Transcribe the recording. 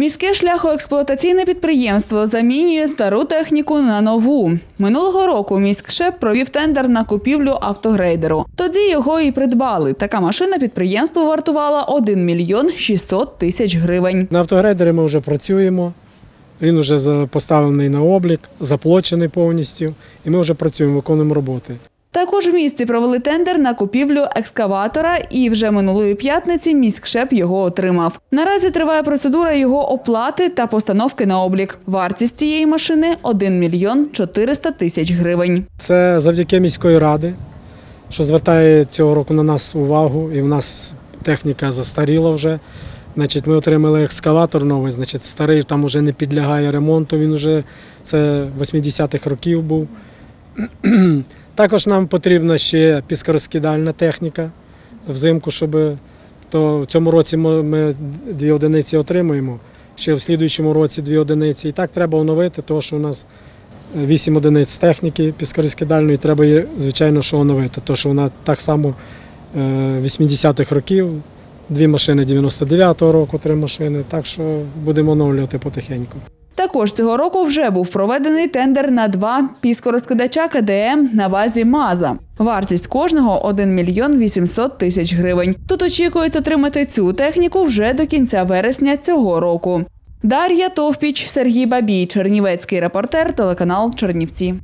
Міське шляхоексплуатаційне підприємство замінює стару техніку на нову. Минулого року міськшеп провів тендер на купівлю автогрейдеру. Тоді його і придбали. Така машина підприємству вартувала 1 мільйон 600 тисяч гривень. На автогрейдері ми вже працюємо. Він вже поставлений на облік, заплачений повністю, і ми вже працюємо, виконуємо роботи. Також в місті провели тендер на купівлю екскаватора, і вже минулої п'ятниці міськшеп його отримав. Наразі триває процедура його оплати та постановки на облік. Вартість цієї машини 1 мільйон 400 тисяч гривень. Це завдяки міської ради, що звертає цього року на нас увагу, і в нас техніка застаріла вже. Значить, ми отримали екскаватор новий, значить, старий там вже не підлягає ремонту. Він вже це 80-х років був. Також нам потрібна ще піскорозкидальна техніка взимку, щоб то в цьому році ми, дві одиниці отримуємо. Ще в слідуючому році дві одиниці. І так треба оновити, тому що у нас 8 одиниць техніки піскорозкидальної, треба звичайно, що оновити, тому що вона так само е, 80-х років, дві машини 99-го року, три машини, так що будемо оновлювати потихеньку. Також цього року вже був проведений тендер на два піскорозкидача КДМ на базі МАЗа. Вартість кожного 1 мільйон 800 тисяч гривень. Тут очікується отримати цю техніку вже до кінця вересня цього року. Дар'я Товпіч, Сергій Бабій, Чернівецький репортер, телеканал Чернівці.